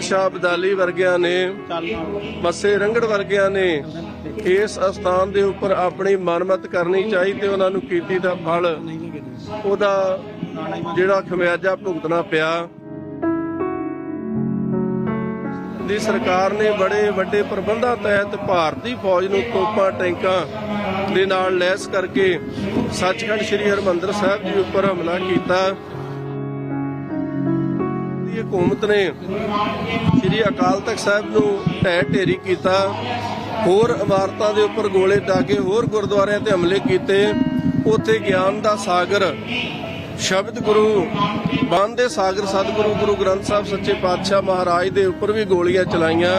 ਸ਼ਾਹ ਬਦਾਲੀ ਵਰਗਿਆਂ ਨੇ ਮੱਸੇ ਰੰਗੜ ਵਰਗਿਆਂ ਨੇ ਇਸ ਅਸਥਾਨ ਦੇ ਉੱਪਰ ਆਪਣੀ ਮਨਮਤ ਕਰਨੀ ਚਾਹੀ ਉਹਨਾਂ ਨੂੰ ਕੀਤੀ ਦਾ ਫਲ। ਉਹਦਾ ਜਿਹੜਾ ਖਮਿਆਜਾ ਭੁਗਤਣਾ ਪਿਆ। ਦੀ ਸਰਕਾਰ ਨੇ ਬੜੇ ਵੱਡੇ ਪ੍ਰਬੰਧਾਂ ਤਹਿਤ ਭਾਰਤੀ ਫੌਜ ਨੂੰ ਤੋਪਾਂ ਟੈਂਕਾਂ ਦੇ ਨਾਲ ਲੈਸ ਕਰਕੇ ਸੱਚਖੰਡ ਸ੍ਰੀ ਹਰਮੰਦਰ ਸਾਹਿਬ ਜੀ ਉੱਪਰ ਹਮਲਾ ਕੀਤਾ। ਦੀ ਹਕੂਮਤ ਨੇ ਸ੍ਰੀ ਅਕਾਲ ਤਖਤ ਸਾਹਿਬ ਨੂੰ ਢਹਿ ਢੇਰੀ ਕੀਤਾ, ਹੋਰ ਇਮਾਰਤਾਂ ਦੇ ਉੱਪਰ ਗੋਲੇ ਦਾਗੇ ਹੋਰ ਗੁਰਦੁਆਰਿਆਂ ਤੇ ਹਮਲੇ ਕੀਤੇ। ਉੱਥੇ ਗਿਆਨ ਦਾ ਸਾਗਰ, ਸ਼ਬਦ ਗੁਰੂ ਬੰਦ ਦੇ ਸਾਗਰ ਸਤਿਗੁਰੂ, ਗੁਰੂ ਗ੍ਰੰਥ ਸਾਹਿਬ ਸੱਚੇ ਪਾਤਸ਼ਾਹ ਮਹਾਰਾਜ ਦੇ ਉੱਪਰ ਵੀ ਗੋਲੀਆਂ ਚਲਾਈਆਂ।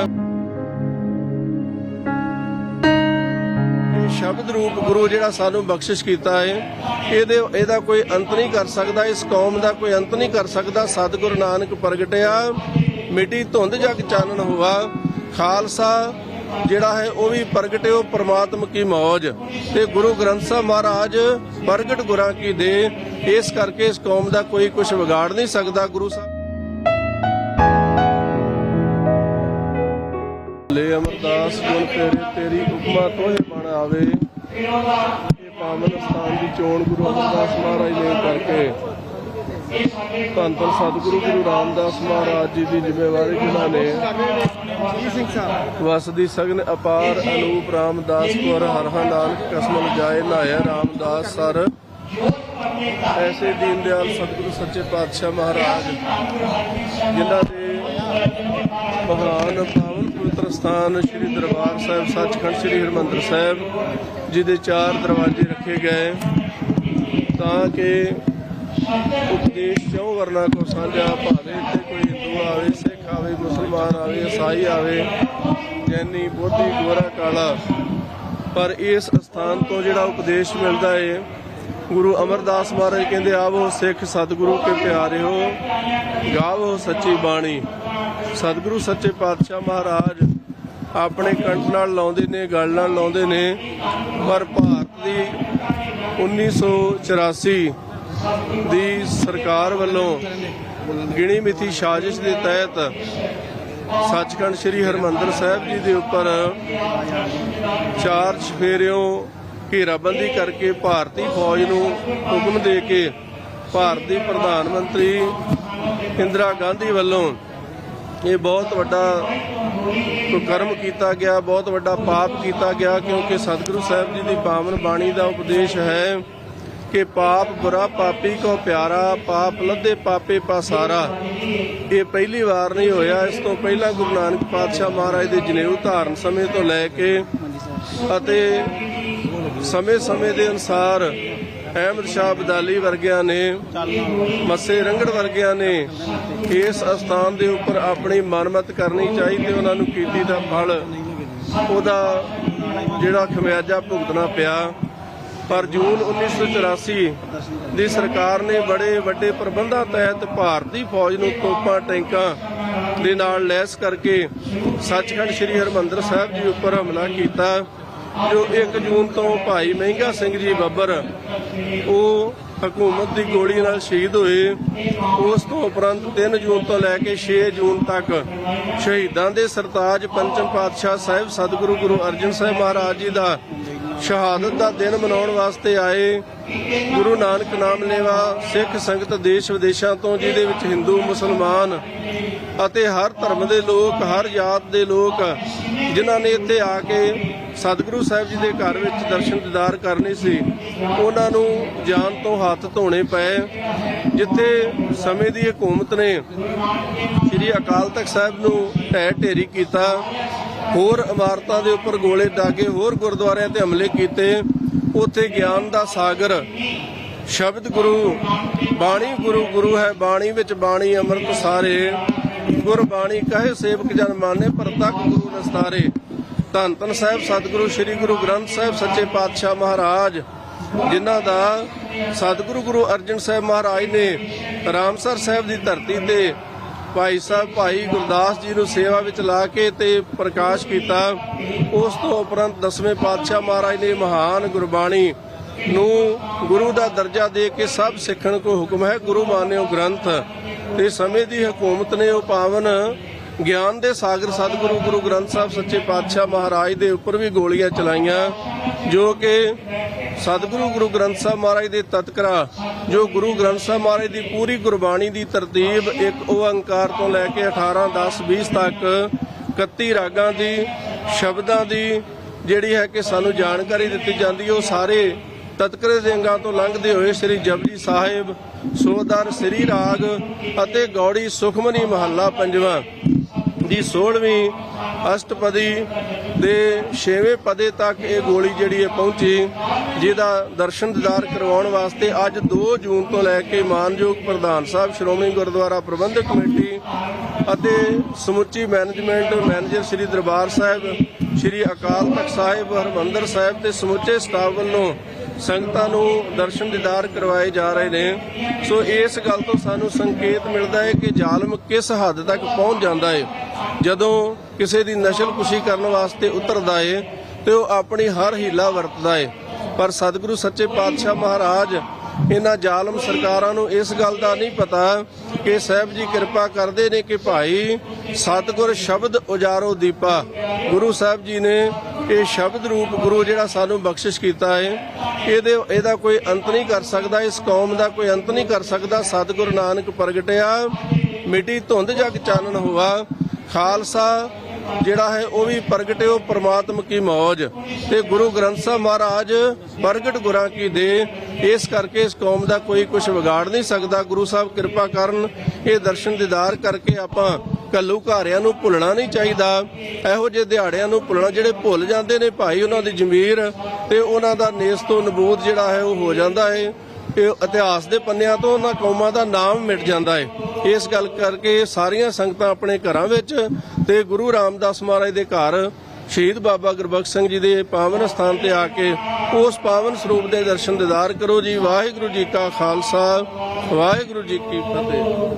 ਸ਼ਬਦ ਰੂਪ ਗੁਰੂ ਜਿਹੜਾ ਸਾਨੂੰ ਬਖਸ਼ਿਸ਼ ਕੀਤਾ ਹੈ, ਇਹਦੇ, ਇਹਦਾ ਕੋਈ ਅੰਤ ਨਹੀਂ ਕਰ ਸਕਦਾ, ਇਸ ਕੌਮ ਦਾ ਕੋਈ ਅੰਤ ਨਹੀਂ ਕਰ ਸਕਦਾ। ਸਤਿਗੁਰੂ ਨਾਨਕ ਪ੍ਰਗਟਿਆ, ਮਿੱਟੀ ਧੁੰਦ ਜਗ ਚਾਨਣ ਹੋਆ। ਖਾਲਸਾ ਜਿਹੜਾ ਹੈ, ਉਹ ਵੀ ਪ੍ਰਗਟਿਓ ਪ੍ਰਮਾਤਮ ਕੀ ਮੌਜ। ਤੇ ਗੁਰੂ ਗ੍ਰੰਥ ਸਾਹਿਬ ਮਹਾਰਾਜ ਪ੍ਰਗਟ ਗੁਰਾਂ ਕੀ ਦੇ, ਇਸ ਕਰਕੇ ਇਸ ਕੌਮ ਦਾ ਕੋਈ ਕੁਝ ਵਿਗਾੜ ਨਹੀਂ ਸਕਦਾ। ਗੁਰੂ ਸਾਹਿਬ ਲੈ ਅਮਰਦਾਸ ਗੁਣ ਤੇਰੇ, ਤੇਰੀ ਉਪਮਾ ਤੋਹੇ ਬਣ ਆਵੇ। ਇਹ ਪਾਵਨ ਸਥਾਨ ਦੀ ਚੋਣ ਗੁਰੂ ਅਮਰਦਾਸ ਮਹਾਰਾਜ ਨੇ ਕਰਕੇ ਧੰਨ ਧੰਨ ਸਤਿਗੁਰੂ ਗੁਰੂ ਰਾਮਦਾਸ ਮਹਾਰਾਜ ਜੀ ਦੀ ਜ਼ਿੰਮੇਵਾਰੀ ਜਿਨ੍ਹਾਂ ਨੇ ਵਸਦੀ ਸਗਨ ਅਪਾਰ ਅਨੂਪ ਰਾਮਦਾਸ ਪੁਰ ਹਰ ਨਾਨਕ ਕਸਮ ਜਾਏ ਨਾਇਆ ਰਾਮਦਾਸ ਸਰ। ਐਸੇ ਦੀਨ ਦਿਆਲ ਸਤਿਗੁਰੂ ਸੱਚੇ ਪਾਤਸ਼ਾਹ ਮਹਾਰਾਜ, ਜਿਨ੍ਹਾਂ ਦੇ ਮਹਾਨ ਪਵਿੱਤਰ ਸਥਾਨ ਸ੍ਰੀ ਦਰਬਾਰ ਸਾਹਿਬ ਸੱਚਖੰਡ ਸ੍ਰੀ ਹਰਿਮੰਦਰ ਸਾਹਿਬ, ਜਿਹਦੇ ਚਾਰ ਦਰਵਾਜ਼ੇ ਰੱਖੇ ਗਏ। ਤਾਂ ਕਿ ਉਪਦੇਸ਼ ਚੋਂ ਵਰਨਾ ਕੋ ਸਾਂਝਾ ਭਾਵੇਂ, ਇੱਥੇ ਕੋਈ ਹਿੰਦੂ ਆਵੇ, ਸਿੱਖ ਆਵੇ, ਮੁਸਲਮਾਨ ਆਵੇ ਈਸਾਈ ਆਵੇ, ਜੈਨੀ, ਬੋਧੀ, ਗੋਰਾ, ਕਾਲਾ। ਪਰ ਇਸ ਸਥਾਨ ਤੋਂ ਜਿਹੜਾ ਉਪਦੇਸ਼ ਮਿਲਦਾ ਹੈ ਗੁਰੂ ਅਮਰਦਾਸ ਮਹਾਰਾਜ ਕਹਿੰਦੇ, ਆਵੋ ਸਿੱਖ ਸਤਿਗੁਰੂ ਕੇ ਹੋ ਗਾਵੋ ਸੱਚੀ ਬਾਣੀ। ਸਤਿਗੁਰੂ ਸੱਚੇ ਪਾਤਸ਼ਾਹ ਮਹਾਰਾਜ ਆਪਣੇ ਕੰਠ ਨਾਲ ਲਾਉਂਦੇ ਨੇ, ਗੱਲ ਨਾਲ ਲਾਉਂਦੇ ਨੇ, ਪਰ ਭਾਰਤ ਦੀ 1984 ਦੀ ਸਰਕਾਰ ਵੱਲੋਂ ਗਿਣੀ ਮਿਥੀ ਸਾਜ਼ਿਸ਼ ਦੇ ਤਹਿਤ ਸੱਚਖੰਡ ਸ੍ਰੀ ਹਰਮੰਦਰ ਸਾਹਿਬ ਜੀ ਦੇ ਉੱਪਰ ਚਾਰ ਛਫੇਰਿਓ ਘੇਰਾਬੰਦੀ ਕਰਕੇ ਭਾਰਤੀ ਫੌਜ ਨੂੰ ਹੁਕਮ ਦੇ ਕੇ ਭਾਰਤੀ ਪ੍ਰਧਾਨ ਮੰਤਰੀ ਇੰਦਰਾ ਗਾਂਧੀ ਵੱਲੋਂ ਇਹ ਬਹੁਤ ਵੱਡਾ ਕੁਕਰਮ ਕੀਤਾ ਗਿਆ ਬਹੁਤ ਵੱਡਾ ਪਾਪ ਕੀਤਾ ਗਿਆ ਕਿਉਂਕਿ ਸਤਿਗੁਰੂ ਸਾਹਿਬ ਜੀ ਦੀ ਪਾਵਨ ਬਾਣੀ ਦਾ ਉਪਦੇਸ਼ ਹੈ ਕਿ ਪਾਪ ਬੁਰਾ ਪਾਪੀ ਕੋ ਪਿਆਰਾ ਪਾਪ ਲੱਦੇ ਪਾਪੇ ਪਾਸਾਰਾ ਇਹ ਪਹਿਲੀ ਵਾਰ ਨਹੀਂ ਹੋਇਆ ਇਸ ਤੋਂ ਪਹਿਲਾਂ ਗੁਰੂ ਨਾਨਕ ਪਾਤਸ਼ਾਹ ਮਹਾਰਾਜ ਦੇ ਜਨੇਊ ਧਾਰਨ ਸਮੇਂ ਤੋਂ ਲੈ ਕੇ ਅਤੇ ਸਮੇਂ-ਸਮੇਂ ਦੇ ਅਨੁਸਾਰ ਅਹਿਮਦ ਸ਼ਾਹ ਬਦਾਲੀ ਵਰਗਿਆਂ ਨੇ, ਮੱਸੇ ਰੰਗੜ ਵਰਗਿਆਂ ਨੇ ਇਸ ਅਸਥਾਨ ਦੇ ਉੱਪਰ ਆਪਣੀ ਮਨਮਤ ਕਰਨੀ ਚਾਹੀ ਉਹਨਾਂ ਨੂੰ ਕੀਤੀ ਦਾ ਫਲ। ਉਹਦਾ ਜਿਹੜਾ ਖਮਿਆਜਾ ਭੁਗਤਣਾ ਪਿਆ। ਪਰ ਜੂਨ 1984 ਦੀ ਸਰਕਾਰ ਨੇ ਬੜੇ ਵੱਡੇ ਪ੍ਰਬੰਧਾਂ ਤਹਿਤ ਭਾਰਤੀ ਫੌਜ ਨੂੰ ਤੋਪਾਂ ਟੈਂਕਾਂ ਦੇ ਨਾਲ ਲੈਸ ਕਰਕੇ ਸੱਚਖੰਡ ਸ੍ਰੀ ਹਰਮੰਦਰ ਸਾਹਿਬ ਜੀ ਉੱਪਰ ਹਮਲਾ ਕੀਤਾ। ਜੋ 1 ਜੂਨ ਤੋਂ ਭਾਈ ਮਹਿੰਗਾ ਸਿੰਘ ਜੀ ਬੱਬਰ, ਉਹ ਹਕੂਮਤ ਦੀ ਗੋਲੀ ਨਾਲ ਸ਼ਹੀਦ ਹੋਏ। ਉਸ ਤੋਂ ਉਪਰੰਤ 3 ਜੂਨ ਤੋਂ ਲੈ ਕੇ 6 ਜੂਨ ਤੱਕ ਸ਼ਹੀਦਾਂ ਦੇ ਸਰਤਾਜ ਪੰਚਮ ਪਾਤਸ਼ਾਹ ਸਾਹਿਬ ਸਤਿਗੁਰੂ ਗੁਰੂ ਅਰਜਨ ਸਾਹਿਬ ਮਹਾਰਾਜ ਜੀ ਦਾ ਸ਼ਹਾਦਤ ਦਾ ਦਿਨ ਮਨਾਉਣ ਵਾਸਤੇ ਆਏ। ਗੁਰੂ ਨਾਨਕ ਨਾਮ ਲੇਵਾ ਸਿੱਖ ਸੰਗਤ ਦੇਸ਼ ਵਿਦੇਸ਼ਾਂ ਤੋਂ, ਜਿਹਦੇ ਵਿੱਚ ਹਿੰਦੂ, ਮੁਸਲਮਾਨ ਅਤੇ ਹਰ ਧਰਮ ਦੇ ਲੋਕ, ਹਰ ਜਾਤ ਦੇ ਲੋਕ, ਜਿਨ੍ਹਾਂ ਨੇ ਇੱਥੇ ਆ ਕੇ ਸਤਿਗੁਰੂ ਸਾਹਿਬ ਜੀ ਦੇ ਘਰ ਵਿੱਚ ਦਰਸ਼ਨ ਦਿਦਾਰ ਕਰਨੇ ਸੀ, ਉਹਨਾਂ ਨੂੰ ਜਾਨ ਤੋਂ ਹੱਥ ਧੋਣੇ ਪਏ। ਜਿੱਥੇ ਸਮੇਂ ਦੀ ਹਕੂਮਤ ਨੇ ਸ੍ਰੀ ਅਕਾਲ ਤਖਤ ਸਾਹਿਬ ਨੂੰ ਢਹਿ ਢੇਰੀ ਕੀਤਾ, ਹੋਰ ਇਮਾਰਤਾਂ ਦੇ ਉੱਪਰ ਗੋਲੇ ਦਾਗੇ ਹੋਰ ਗੁਰਦੁਆਰਿਆਂ ਤੇ ਹਮਲੇ ਕੀਤੇ। ਉੱਥੇ ਗਿਆਨ ਦਾ ਸਾਗਰ, ਸ਼ਬਦ ਗੁਰੂ, ਬਾਣੀ ਗੁਰੂ ਗੁਰੂ ਹੈ ਬਾਣੀ ਵਿੱਚ ਬਾਣੀ ਅੰਮ੍ਰਿਤ ਸਾਰੇ। ਗੁਰਬਾਣੀ ਕਹੇ ਸੇਵਕ ਜਨ ਮਾਨੇ ਪ੍ਰਤੱਖ ਗੁਰੂ ਨਸਤਾਰੇ। ਧੰਨ ਧੰਨ ਸਾਹਿਬ, ਸਤਿਗੁਰੂ ਸ੍ਰੀ ਗੁਰੂ ਗ੍ਰੰਥ ਸਾਹਿਬ, ਸੱਚੇ ਪਾਤਸ਼ਾਹ ਮਹਾਰਾਜ, ਜਿਨ੍ਹਾਂ ਦਾ ਸਤਿਗੁਰੂ ਗੁਰੂ ਅਰਜਨ ਸਾਹਿਬ ਮਹਾਰਾਜ ਨੇ ਰਾਮਸਰ ਸਾਹਿਬ ਦੀ ਧਰਤੀ ਤੇ ਭਾਈ ਸਾਹਿਬ, ਭਾਈ ਗੁਰਦਾਸ ਜੀ ਨੂੰ ਸੇਵਾ ਵਿੱਚ ਲਾ ਕੇ ਤੇ ਪ੍ਰਕਾਸ਼ ਕੀਤਾ, ਉਸ ਤੋਂ ਉਪਰੰਤ ਦਸਵੇਂ ਪਾਤਸ਼ਾਹ ਮਹਾਰਾਜ ਨੇ ਮਹਾਨ ਗੁਰਬਾਣੀ ਨੂੰ ਗੁਰੂ ਦਾ ਦਰਜਾ ਦੇ ਕੇ ਸਭ ਸਿੱਖਣ ਕੋ ਹੁਕਮ ਹੈ। ਗੁਰੂ ਮਾਨਿਓ ਗ੍ਰੰਥ, ਤੇ ਸਮੇਂ ਦੀ ਹਕੂਮਤ ਨੇ ਉਹ ਪਾਵਨ ਗਿਆਨ ਦੇ ਸਾਗਰ ਸਤਿਗੁਰੂ, ਗੁਰੂ ਗ੍ਰੰਥ ਸਾਹਿਬ ਸੱਚੇ ਪਾਤਸ਼ਾਹ ਮਹਾਰਾਜ ਦੇ ਉੱਪਰ ਵੀ ਗੋਲੀਆਂ ਚਲਾਈਆਂ, ਜੋ ਕਿ ਸਤਿਗੁਰੂ, ਗੁਰੂ ਗ੍ਰੰਥ ਸਾਹਿਬ ਮਹਾਰਾਜ ਦੇ ਤਤਕਰਾ, ਜੋ ਗੁਰੂ ਗ੍ਰੰਥ ਸਾਹਿਬ ਮਹਾਰਾਜ ਦੀ ਪੂਰੀ ਗੁਰਬਾਣੀ ਦੀ ਤਰਤੀਬ ਇੱਕ ਓੰਕਾਰ ਤੋਂ ਲੈ ਕੇ 18 10 20 ਤੱਕ 31 ਰਾਗਾਂ ਦੀ, ਸ਼ਬਦਾਂ ਦੀ ਜਿਹੜੀ ਹੈ ਕਿ ਸਾਨੂੰ ਜਾਣਕਾਰੀ ਦਿੱਤੀ ਜਾਂਦੀ ਹੈ ਉਹ ਸਾਰੇ ਤਤਕਰੇ ਦੇ ਅੰਗਾਂ ਤੋਂ ਲੰਘਦੇ ਹੋਏ ਸ੍ਰੀ ਜਪਜੀ ਸਾਹਿਬ ਸੋਦਰ, ਸ੍ਰੀ ਰਾਗ ਅਤੇ ਗੌੜੀ ਸੁਖਮਨੀ ਮਹੱਲਾ ਪੰਜਵਾਂ। ਦੀ 16ਵੀਂ ਅਸ਼ਟਪਦੀ ਦੇ 6ਵੇਂ ਪਦੇ ਤੱਕ ਇਹ ਗੋਲੀ ਜਿਹੜੀ ਹੈ ਪਹੁੰਚੀ, ਜਿਹਦਾ ਦਰਸ਼ਨ ਦਿਦਾਰ ਕਰਵਾਉਣ ਵਾਸਤੇ ਅੱਜ 2 ਜੂਨ ਤੋਂ ਲੈ ਕੇ ਮਾਨਯੋਗ ਪ੍ਰਧਾਨ ਸਾਹਿਬ, ਸ਼੍ਰੋਮਣੀ ਗੁਰਦੁਆਰਾ ਪ੍ਰਬੰਧਕ ਕਮੇਟੀ ਅਤੇ ਸਮੁੱਚੀ ਮੈਨੇਜਮੈਂਟ ਮੈਨੇਜਰ ਸ੍ਰੀ ਦਰਬਾਰ ਸਾਹਿਬ, ਸ੍ਰੀ ਅਕਾਲ ਤਖਤ ਸਾਹਿਬ, ਹਰਮੰਦਰ ਸਾਹਿਬ ਤੇ ਸਮੁੱਚੇ ਸਟਾਫ ਵੱਲੋਂ ਸੰਗਤਾਂ ਨੂੰ ਦਰਸ਼ਨ ਦਿਦਾਰ ਕਰਵਾਏ ਜਾ ਰਹੇ ਨੇ। ਸੋ ਇਸ ਗੱਲ ਤੋਂ ਸਾਨੂੰ ਸੰਕੇਤ ਮਿਲਦਾ ਹੈ ਕਿ ਜ਼ਾਲਮ ਕਿਸ ਹੱਦ ਤੱਕ ਪਹੁੰਚ ਜਾਂਦਾ ਹੈ। ਜਦੋਂ ਕਿਸੇ ਦੀ ਨਸ਼ਲ ਨਸ਼ਲਕੁਸ਼ੀ ਕਰਨ ਵਾਸਤੇ ਉਤਰਦਾ ਹੈ ਤੇ ਉਹ ਆਪਣੀ ਹਰ ਹੀਲਾ ਵਰਤਦਾ ਹੈ। ਪਰ ਸਤਿਗੁਰੂ ਸੱਚੇ ਪਾਤਸ਼ਾਹ ਮਹਾਰਾਜ, ਇਹਨਾਂ ਜ਼ਾਲਮ ਸਰਕਾਰਾਂ ਨੂੰ ਇਸ ਗੱਲ ਦਾ ਨਹੀਂ ਪਤਾ ਕਿ ਸਾਹਿਬ ਜੀ ਕਿਰਪਾ ਕਰਦੇ ਨੇ ਕਿ ਭਾਈ ਸਤਿਗੁਰ ਸ਼ਬਦ ਉਜਾਰੋ ਦੀਪਾ। ਗੁਰੂ ਸਾਹਿਬ ਜੀ ਨੇ ਇਹ ਸ਼ਬਦ ਰੂਪ ਗੁਰੂ ਜਿਹੜਾ ਸਾਨੂੰ ਬਖਸ਼ਿਸ਼ ਕੀਤਾ ਹੈ, ਇਹਦੇ, ਇਹਦਾ ਕੋਈ ਅੰਤ ਨਹੀਂ ਕਰ ਸਕਦਾ, ਇਸ ਕੌਮ ਦਾ ਕੋਈ ਅੰਤ ਨਹੀਂ ਕਰ ਸਕਦਾ। ਸਤਿਗੁਰੂ ਨਾਨਕ ਪ੍ਰਗਟਿਆ, ਮਿੱਟੀ ਧੁੰਦ ਜਗ ਚਾਨਣ ਹੋਆ। ਖਾਲਸਾ ਜਿਹੜਾ ਹੈ, ਉਹ ਵੀ ਪ੍ਰਗਟਿਓ ਪ੍ਰਮਾਤਮ ਕੀ ਮੌਜ। ਤੇ ਗੁਰੂ ਗ੍ਰੰਥ ਸਾਹਿਬ ਮਹਾਰਾਜ ਪ੍ਰਗਟ ਗੁਰਾਂ ਕੀ ਦੇ। ਇਸ ਕਰਕੇ ਇਸ ਕੌਮ ਦਾ ਕੋਈ ਕੁਝ ਵਿਗਾੜ ਨਹੀਂ ਸਕਦਾ। ਗੁਰੂ ਸਾਹਿਬ ਕਿਰਪਾ ਕਰਨ ਇਹ ਦਰਸ਼ਨ ਦੀਦਾਰ ਕਰਕੇ ਆਪਾਂ ਘਾਰਿਆਂ ਨੂੰ ਭੁੱਲਣਾ ਨਹੀਂ ਚਾਹੀਦਾ। ਇਹੋ ਜਿਹੇ ਦਿਹਾੜਿਆਂ ਨੂੰ ਭੁੱਲਣਾ ਜਿਹੜੇ ਭੁੱਲ ਜਾਂਦੇ ਨੇ ਭਾਈ ਉਹਨਾਂ ਦੀ ਜ਼ਮੀਰ ਤੇ ਉਹਨਾਂ ਦਾ ਨੇਸ ਤੋਂ ਨਬੂਦ ਜਿਹੜਾ ਹੈ ਉਹ ਹੋ ਜਾਂਦਾ ਹੈ। ਇਹ ਇਤਿਹਾਸ ਦੇ ਪੰਨਿਆਂ ਤੋਂ ਉਹਨਾਂ ਕੌਮਾਂ ਦਾ ਨਾਮ ਮਿਟ ਜਾਂਦਾ ਹੈ। ਇਸ ਗੱਲ ਕਰਕੇ ਸਾਰੀਆਂ ਸੰਗਤਾਂ ਆਪਣੇ ਘਰਾਂ ਵਿੱਚ ਤੇ ਗੁਰੂ ਰਾਮਦਾਸ ਮਹਾਰਾਜ ਦੇ ਘਰ ਸ਼ਹੀਦ ਬਾਬਾ ਗੁਰਬਖਸ਼ ਸਿੰਘ ਜੀ ਦੇ ਪਾਵਨ ਸਥਾਨ ਤੇ ਆ ਕੇ ਉਸ ਪਾਵਨ ਸਰੂਪ ਦੇ ਦਰਸ਼ਨ ਦਿਦਾਰ ਕਰੋ ਜੀ। ਵਾਹਿਗੁਰੂ ਜੀ ਕਾ ਖਾਲਸਾ, ਵਾਹਿਗੁਰੂ ਜੀ ਕੀ ਫਤਿਹ।